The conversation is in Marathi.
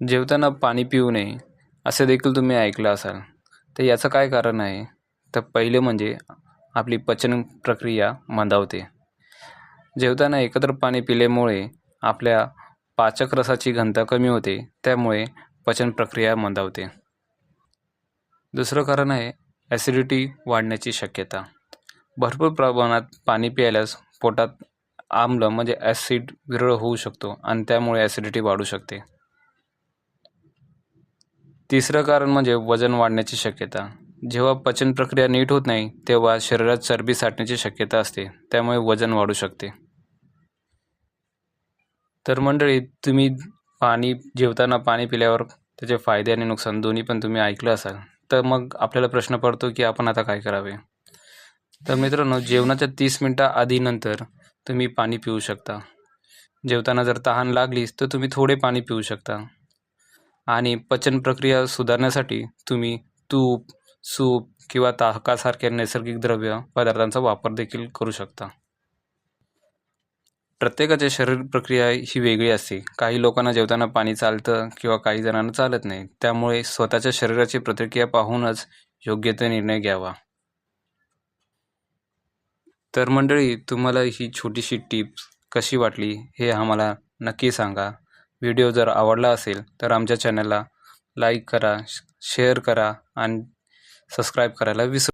जेवताना पाणी पिऊ नये असे देखील तुम्ही ऐकलं असाल. तर याचं काय कारण आहे? तर पहिले म्हणजे आपली पचन प्रक्रिया मंदावते. जेवताना एकत्र पाणी पिल्यामुळे आपल्या पाचक रसाची घनता कमी होते त्यामुळे पचन प्रक्रिया मंदावते. दुसरं कारण आहे ॲसिडिटी वाढण्याची शक्यता. भरपूर प्रमाणात पाणी प्यायल्यास पोटात आम्ल म्हणजे ॲसिड विरळ होऊ शकतो आणि त्यामुळे ॲसिडिटी वाढू शकते. तिसरं कारण म्हणजे वजन वाढण्याची शक्यता. जेव्हा पचन प्रक्रिया नीट होत नाही तेव्हा शरीरात चरबी साठण्याची शक्यता असते त्यामुळे वजन वाढू शकते. तर मंडळी तुम्ही पाणी जेवताना पाणी पिल्यावर त्याचे फायदे आणि नुकसान दोन्ही पण तुम्ही ऐकलं असाल. तर मग आपल्याला प्रश्न पडतो की आपण आता काय करावे? तर मित्रांनो जेवणाच्या तीस मिनटा आधी नंतर तुम्ही पाणी पिऊ शकता. जेवताना जर तहान लागलीच तर तुम्ही थोडे पाणी पिऊ शकता. आणि पचन प्रक्रिया सुधारण्यासाठी तुम्ही तूप सूप किंवा ताकासारख्या नैसर्गिक द्रव्य पदार्थांचा वापर देखील करू शकता. प्रत्येकाची शरीर प्रक्रिया ही वेगळी असते. काही लोकांना जेवताना पाणी चालतं किंवा काही जणांना चालत नाही. त्यामुळे स्वतःच्या शरीराची प्रतिक्रिया पाहूनच योग्य ते निर्णय घ्यावा. तर मंडळी तुम्हाला ही छोटीशी टिप्स कशी वाटली हे आम्हाला नक्की सांगा. व्हिडिओ जर आवडला असेल तर आमच्या चॅनलला लाईक करा शेअर करा आणि सबस्क्राईब करायला विसरू